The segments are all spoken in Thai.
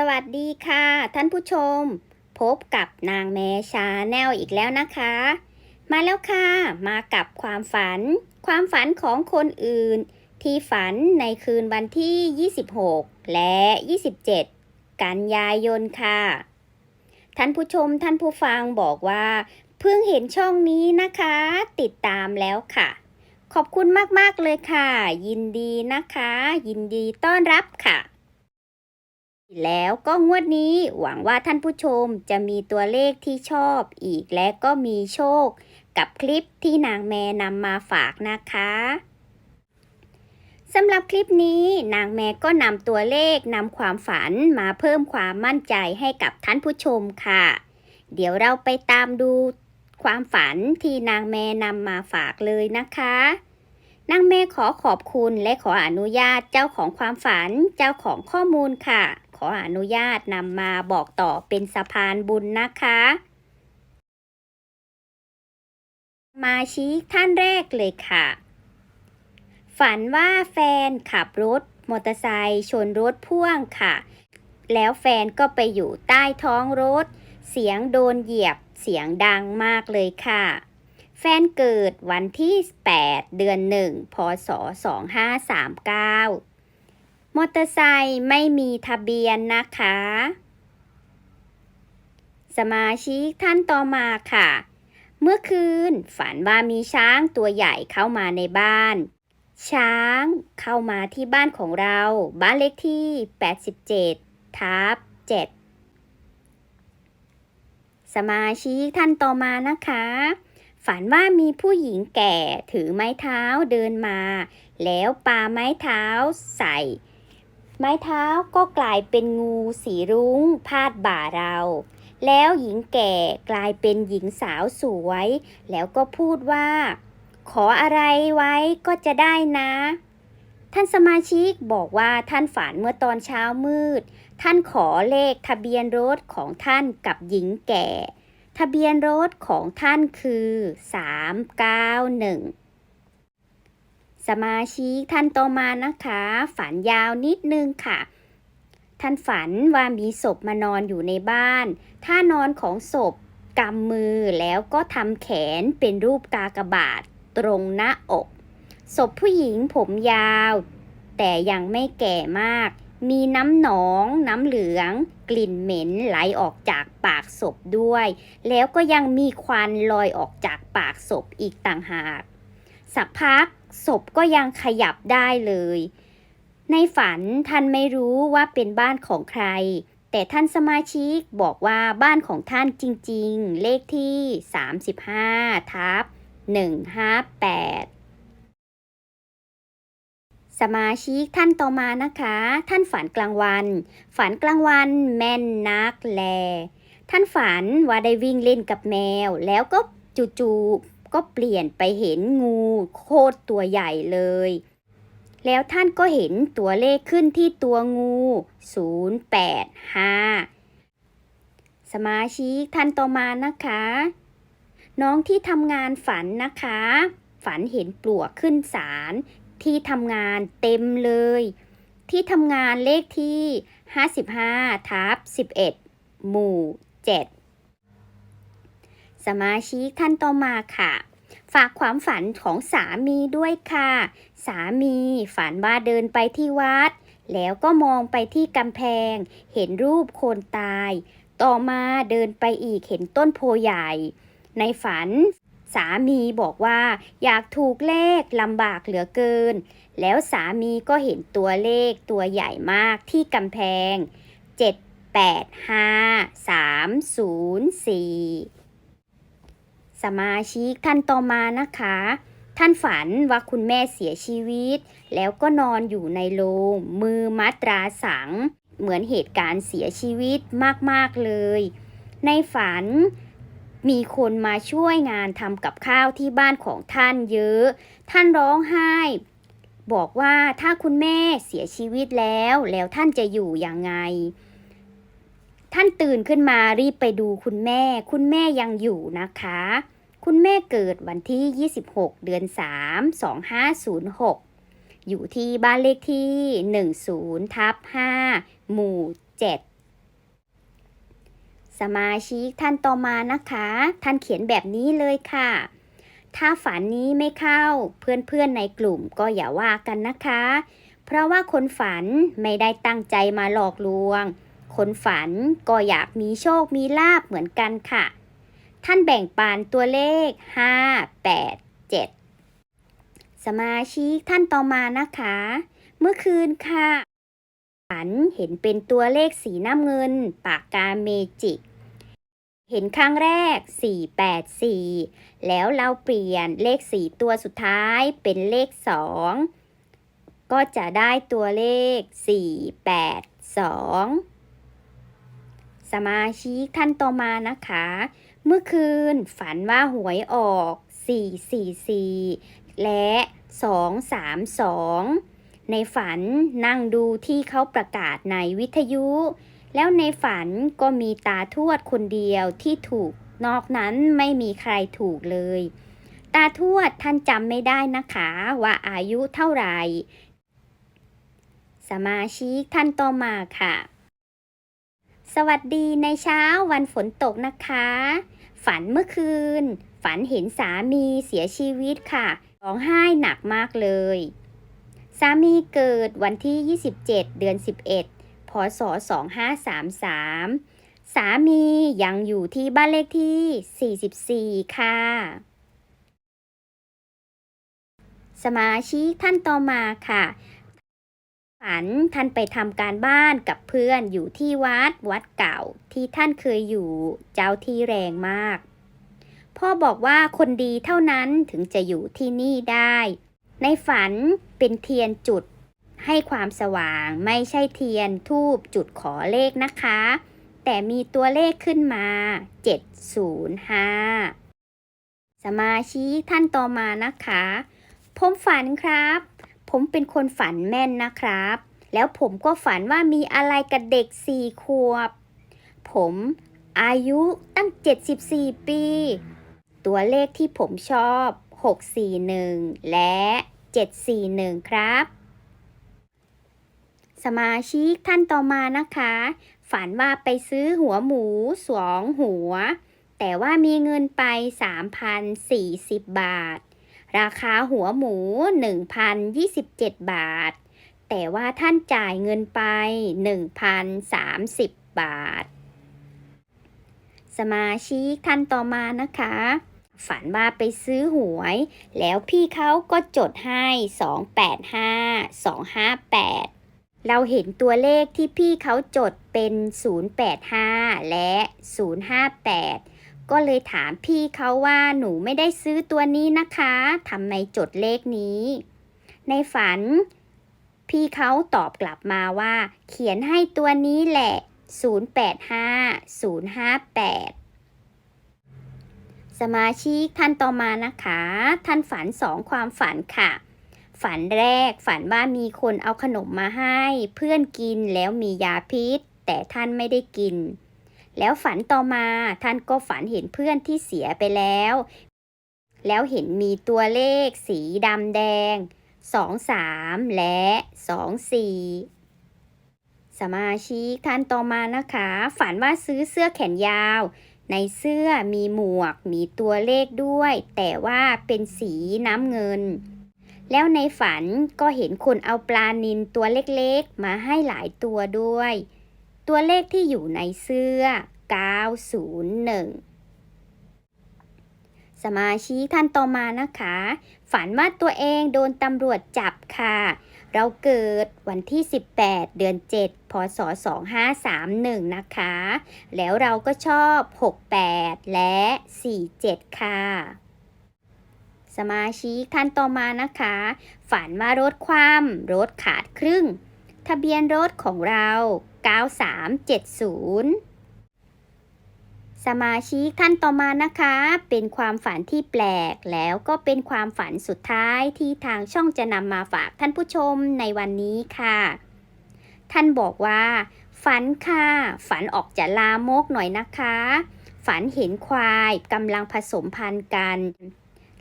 สวัสดีค่ะ ท่านผู้ชม พบกับนางแมชาแนลอีกแล้วนะคะ มาแล้วค่ะ มากับความฝัน ความฝันของคนอื่น ที่ฝันในคืนวันที่ 26 และ 27 กันยายนค่ะ ท่านผู้ชมท่านผู้ฟังบอกว่า เพิ่งเห็นช่องนี้นะคะ ติดตามแล้วค่ะ ขอบคุณมาก ๆ เลยค่ะ ยินดีนะคะ ยินดีต้อนรับค่ะ แล้วก็งวดนี้หวังว่าท่านผู้ชมจะมีตัวเลขที่ชอบอีกและก็มีโชค กับคลิปที่นางแม่นำมาฝากนะคะสำหรับคลิปนี้นางแม่ก็นำตัวเลขนำความฝันมาเพิ่มความมั่นใจให้กับท่านผู้ชมค่ะ เดี๋ยวเราไปตามดูความฝันที่นางแม่นำมาฝากเลยนะคะ นางแม่ขอขอบคุณและขออนุญาตเจ้าของความฝันเจ้าของข้อมูลค่ะ ขออนุญาตนำมาบอกต่อเป็นสะพานบุญนะคะมาชี้ท่านแรกเลยค่ะ ฝันว่าแฟนขับรถมอเตอร์ไซค์ชนรถพ่วงค่ะ แล้วแฟนก็ไปอยู่ใต้ท้องรถ เสียงโดนเหยียบเสียงดังมากเลยค่ะ แฟนเกิดวันที่ 8 เดือน 1 พศ 2539 มอเตอร์ไซค์ไม่มีทะเบียนนะคะ สมาชิกท่านต่อมาค่ะ เมื่อคืนฝันว่ามีช้างตัวใหญ่เข้ามาในบ้าน ช้างเข้ามาที่บ้านของเรา บ้านเลขที่ 87 ทับ 7 สมาชิกท่านต่อมานะคะฝันว่ามีผู้หญิงแก่ถือไม้เท้าเดินมา แล้วปาไม้เท้าใส่ ไม้เท้าก็กลายเป็นงูสีรุ้ง พาดบ่าเรา แล้วหญิงแก่กลายเป็นหญิงสาวสวย แล้วก็พูดว่า ขออะไรไว้ก็จะได้นะ ท่านสมาชิกบอกว่าท่านฝันเมื่อตอนเช้ามืด ท่านขอเลขทะเบียนรถของท่านกับหญิงแก่ ทะเบียนรถของท่านคือ 391 สมาชิกท่านต่อมานะคะ ฝันยาวนิดนึงค่ะ ท่านฝันว่ามีศพมานอนอยู่ในบ้าน ท่านอนของศพกำมือแล้วก็ทำแขนเป็นรูปกากบาทตรงหน้าอก ศพผู้หญิงผมยาว แต่ยังไม่แก่มาก มีน้ำหนอง น้ำเหลือง กลิ่นเหม็นไหลออกจากปากศพด้วย แล้วก็ยังมีควันลอยออกจากปากศพอีกต่างหาก สักพัก ศพก็ยังขยับได้เลย ในฝันท่านไม่รู้ว่าเป็นบ้านของใคร แต่ท่านสมาชิกบอกว่าบ้านของท่านจริงๆ เลขที่ 35ทับ158สมาชิกท่านต่อมานะคะ ท่านฝันกลางวัน ฝันกลางวันแม่นนักแล ท่านฝันว่าได้วิ่งเล่นกับแมว แล้วก็จู่ๆ ก็เปลี่ยนไปเห็นงูโคตรตัวใหญ่เลย แล้วท่านก็เห็นตัวเลขขึ้นที่ตัวงู 085 สมาชิกท่านต่อมานะคะ น้องที่ทำงานฝันนะคะ ฝันเห็นปลวกขึ้นศาลที่ทำงานเต็มเลย ที่ทำงานเลขที่ 55ทับ11 หมู่ 7 สมาชิกท่านต่อมาค่ะ ฝากความฝันของสามีด้วยค่ะ สามีฝันว่าเดินไปที่วัด แล้วก็มองไปที่กำแพง เห็นรูปคนตาย ต่อมาเดินไปอีกเห็นต้นโพใหญ่ ในฝันสามีบอกว่าอยากถูกเลขลำบากเหลือเกิน แล้วสามีก็เห็นตัวเลขตัวใหญ่มากที่กำแพง 785 304 สมาชิกท่านต่อมานะคะ ท่านฝันว่าคุณแม่เสียชีวิต แล้วก็นอนอยู่ในโรงมือมัตราสัง เหมือนเหตุการณ์เสียชีวิตมากๆเลย ในฝันมีคนมาช่วยงานทำกับข้าวที่บ้านของท่านเยอะ ท่านร้องไห้ บอกว่าถ้าคุณแม่เสียชีวิตแล้ว แล้วท่านจะอยู่ยังไง ท่านตื่นขึ้นมารีบไปดูคุณแม่ คุณแม่ยังอยู่นะคะ คุณแม่เกิดวันที่ 26 เดือน 3 2506 อยู่ที่บ้านเลขที่ 10ทับ5หมู่ 7 สมาชิกท่านต่อมานะคะ ท่านเขียนแบบนี้เลยค่ะ ถ้าฝันนี้ไม่เข้าเพื่อนๆในกลุ่มก็อย่าว่ากันนะคะ เพราะว่าคนฝันไม่ได้ตั้งใจมาหลอกลวง คนฝันก็อยากมีโชคมีลาบเหมือนกันค่ะ ท่านแบ่งปันตัวเลข 5 8 7 สมาชิกท่านต่อมานะคะ เมื่อคืนค่ะ ฝันเห็นเป็นตัวเลขสีน้ำเงิน ปากกาเมจิก เห็นครั้งแรก 484 แล้วเราเปลี่ยนเลข4ตัวสุดท้ายเป็นเลข 2ก็จะได้ตัวเลข 482 สมาชิกท่านต่อมานะคะ เมื่อคืนฝันว่าหวยออก 444 และ 232 ในฝันนั่งดูที่เขาประกาศในวิทยุ แล้วในฝันก็มีตาทวดคนเดียวที่ถูกนอกนั้นไม่มีใครถูกเลย ตาทวดท่านจำไม่ได้นะคะว่าอายุเท่าไหร่ สมาชิกท่านต่อมาค่ะ สวัสดีในเช้าวันฝนตกนะคะ ฝันเมื่อคืน ฝันเห็นสามีเสียชีวิตค่ะร้องไห้หนักมากเลย สามีเกิดวันที่ 27 เดือน 11 พศ 2533 สามียังอยู่ที่บ้านเลขที่ 44 ค่ะ สมาชิกท่านต่อมาค่ะ ฝันท่านไปทำการบ้านกับเพื่อนอยู่ที่วัดวัดเก่าที่ท่านเคยอยู่เจ้าที่แรงมาก พ่อบอกว่าคนดีเท่านั้นถึงจะอยู่ที่นี่ได้ ในฝันเป็นเทียนจุดให้ความสว่างไม่ใช่เทียนทูบจุดขอเลขนะคะ แต่มีตัวเลขขึ้นมา 705 สมาชิกท่านต่อมานะคะ ผมฝันครับ ผมเป็นคนฝันแม่นนะครับ แล้วผมก็ฝันว่ามีอะไรกับเด็กสี่ขวบ ผมอายุตั้ง 74 ปี ตัวเลขที่ผมชอบ 641 และ 741 ครับ สมาชิกท่านต่อมานะคะ ฝันว่าไปซื้อหัวหมูสองหัว แต่ว่ามีเงินไป 3,040 บาท ราคาหัวหมู 1,027 บาท แต่ว่าท่านจ่ายเงินไป 1,030 บาท สมาชิกท่านต่อมานะคะ ฝันว่าไปซื้อหวย แล้วพี่เขาก็จดให้ 285 258เราเห็นตัวเลขที่พี่เขาจดเป็น 085 และ 058 ก็เลยถามพี่เขาว่าหนูไม่ได้ซื้อตัวนี้นะคะทำไมจดเลขนี้ ในฝัน พี่เขาตอบกลับมาว่า เขียนให้ตัวนี้แหละ 085 058สมาชิกท่านต่อมานะคะ ท่านฝันสองความฝันค่ะ ฝันแรกฝันว่ามีคนเอาขนมมาให้ เพื่อนกินแล้วมียาพิษ แต่ท่านไม่ได้กิน แล้วฝันต่อมาท่านก็ฝันเห็นเพื่อนที่เสียไปแล้ว แล้วเห็นมีตัวเลขสีดำแดง 2 3 และ 2 4สมาชิกท่านต่อมานะคะ ฝันว่าซื้อเสื้อแขนยาว ในเสื้อมีหมวกมีตัวเลขด้วย แต่ว่าเป็นสีน้ำเงิน แล้วในฝันก็เห็นคนเอาปลานินตัวเล็กๆ มาให้หลายตัวด้วย ตัวเลขที่อยู่ในเสื้อ 901 สมาชิกท่านต่อมานะคะ ฝันว่าตัวเองโดนตำรวจจับค่ะ เราเกิดวันที่ 18 เดือน 7 พศ 2531 นะคะ แล้วเราก็ชอบ 68 และ 47 ค่ะสมาชิกท่านต่อมานะคะ ฝันว่ารถคว่ำรถขาดครึ่ง ทะเบียนรถของเรา 9370 สมาชิกท่านต่อมานะคะ เป็นความฝันที่แปลกแล้วก็เป็นความฝันสุดท้ายที่ทางช่องจะนำมาฝากท่านผู้ชมในวันนี้ค่ะ ท่านบอกว่า ฝันค่ะ ฝันออกจะลามกหน่อยนะคะ ฝันเห็นควายกำลังผสมพันธุ์กัน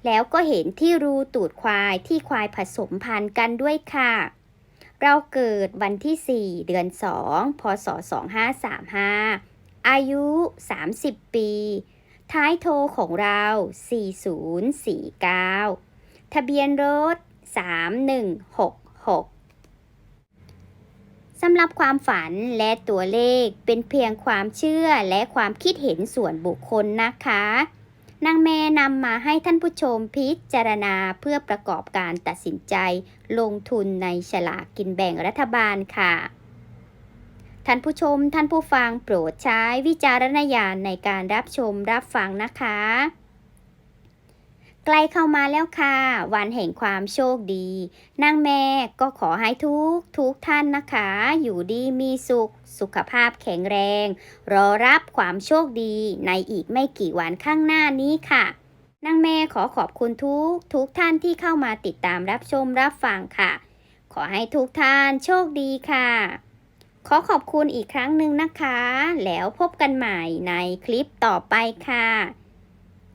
แล้วก็เห็นที่รูตูดควายที่ควายผสมพันธุ์กันด้วยค่ะ เราเกิดวันที่ 4 เดือน 2 พศ 2535 อายุ 30 ปี ท้ายโทรของเรา 4049 ทะเบียนรถ 3166สำหรับความฝันและตัวเลขเป็นเพียงความเชื่อและความคิดเห็นส่วนบุคคลนะคะ นางแม่นำมาให้ท่านผู้ชมพิจารณาเพื่อประกอบการตัดสินใจ ลงทุนในฉลากกินแบ่งรัฐบาลค่ะ ท่านผู้ชมท่านผู้ฟังโปรดใช้วิจารณญาณในการรับชมรับฟังนะคะ ใกล้เข้ามาแล้วค่ะ วันแห่งความโชคดี นางแม่ก็ขอให้ทุกทุกท่านนะคะ อยู่ดีมีสุข สุขภาพแข็งแรง รอรับความโชคดีในอีกไม่กี่วันข้างหน้านี้ค่ะนางแม่ขอขอบคุณทุกทุกท่านที่เข้ามาติดตามรับชมรับฟังค่ะ ขอให้ทุกท่านโชคดีค่ะ ขอขอบคุณอีกครั้งหนึ่งนะคะ แล้วพบกันใหม่ในคลิปต่อไปค่ะ